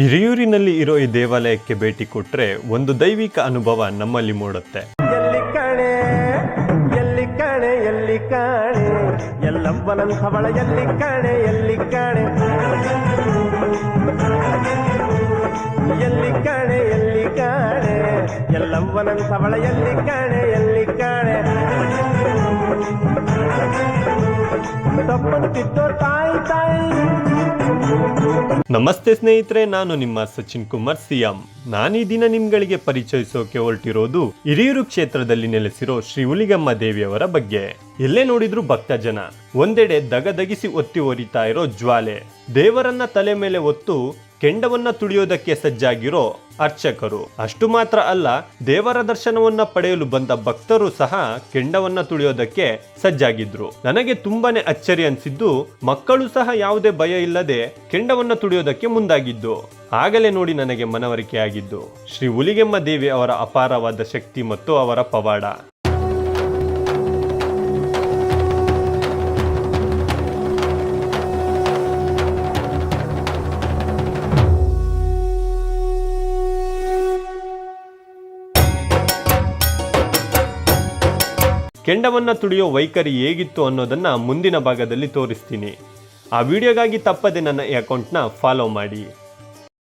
ಹಿರಿಯೂರಿನಲ್ಲಿ ಇರೋ ಈ ದೇವಾಲಯಕ್ಕೆ ಭೇಟಿ ಕೊಟ್ರೆ ಒಂದು ದೈವಿಕ ಅನುಭವ ನಮ್ಮಲ್ಲಿ ಮೂಡುತ್ತೆ. ಎಲ್ಲಿ ಕಾಣೆ ಎಲ್ಲಿ ಕಾಣೆ ಎಲ್ಲಿ ಕಾಣೆ? ಸವಳ ಎಲ್ಲಿ ಕಾಣೆ ಎಲ್ಲಿ ಕಾಣೆ? ಎಲ್ಲಿ ಕಾಣೆ ಎಲ್ಲಿ ಕಾಣೆ? ಸವಳ ಎಲ್ಲಿ ಕಾಣೆ ಎಲ್ಲಿ ಕಾಣೆ? ತಪ್ಪಂತಿದ್ದೋ ತಾಯಿ ತಾಯಿ. ನಮಸ್ತೆ ಸ್ನೇಹಿತರೆ, ನಾನು ನಿಮ್ಮ ಸಚಿನ್ ಕುಮಾರ್ ಸಿಎಂ. ಈ ದಿನ ನಿಮ್ಗಳಿಗೆ ಪರಿಚಯಿಸೋಕೆ ಹೊರಟಿರೋದು ಹಿರಿಯೂರು ಕ್ಷೇತ್ರದಲ್ಲಿ ನೆಲೆಸಿರೋ ಶ್ರೀ ಹುಲಿಗಮ್ಮ ದೇವಿಯವರ ಬಗ್ಗೆ. ಎಲ್ಲೇ ನೋಡಿದ್ರು ಭಕ್ತ ಜನ. ಒಂದೆಡೆ ದಗದಗಿಸಿ ಒತ್ತಿ ಒರಿತಾ ಇರೋ ಜ್ವಾಲೆ. ದೇವರನ್ನ ತಲೆ ಮೇಲೆ ಹೊತ್ತು ಕೆಂಡವನ್ನ ತುಳಿಯೋದಕ್ಕೆ ಸಜ್ಜಾಗಿರೋ ಅರ್ಚಕರು. ಅಷ್ಟು ಮಾತ್ರ ಅಲ್ಲ, ದೇವರ ದರ್ಶನವನ್ನ ಪಡೆಯಲು ಬಂದ ಭಕ್ತರು ಸಹ ಕೆಂಡವನ್ನ ತುಳಿಯೋದಕ್ಕೆ ಸಜ್ಜಾಗಿದ್ರು. ನನಗೆ ತುಂಬಾನೇ ಅಚ್ಚರಿ ಅನ್ಸಿದ್ದು, ಮಕ್ಕಳು ಸಹ ಯಾವುದೇ ಭಯ ಇಲ್ಲದೆ ಕೆಂಡವನ್ನ ತುಳಿಯೋದಕ್ಕೆ ಮುಂದಾಗಿದ್ದು. ಆಗಲೇ ನೋಡಿ ನನಗೆ ಮನವರಿಕೆ ಆಗಿದ್ದು ಶ್ರೀ ಹುಲಿಗೆಮ್ಮ ದೇವಿ ಅವರ ಅಪಾರವಾದ ಶಕ್ತಿ ಮತ್ತು ಅವರ ಪವಾಡ. ಕೆಂಡವನ್ನ ತುಳಿಯೋ ವೈಖರಿ ಹೇಗಿತ್ತು ಅನ್ನೋದನ್ನ ಮುಂದಿನ ಭಾಗದಲ್ಲಿ ತೋರಿಸ್ತೀನಿ. ಆ ವಿಡಿಯೋಗಾಗಿ ತಪ್ಪದೆ ನನ್ನ ಈ ಅಕೌಂಟ್ನ ಫಾಲೋ ಮಾಡಿ.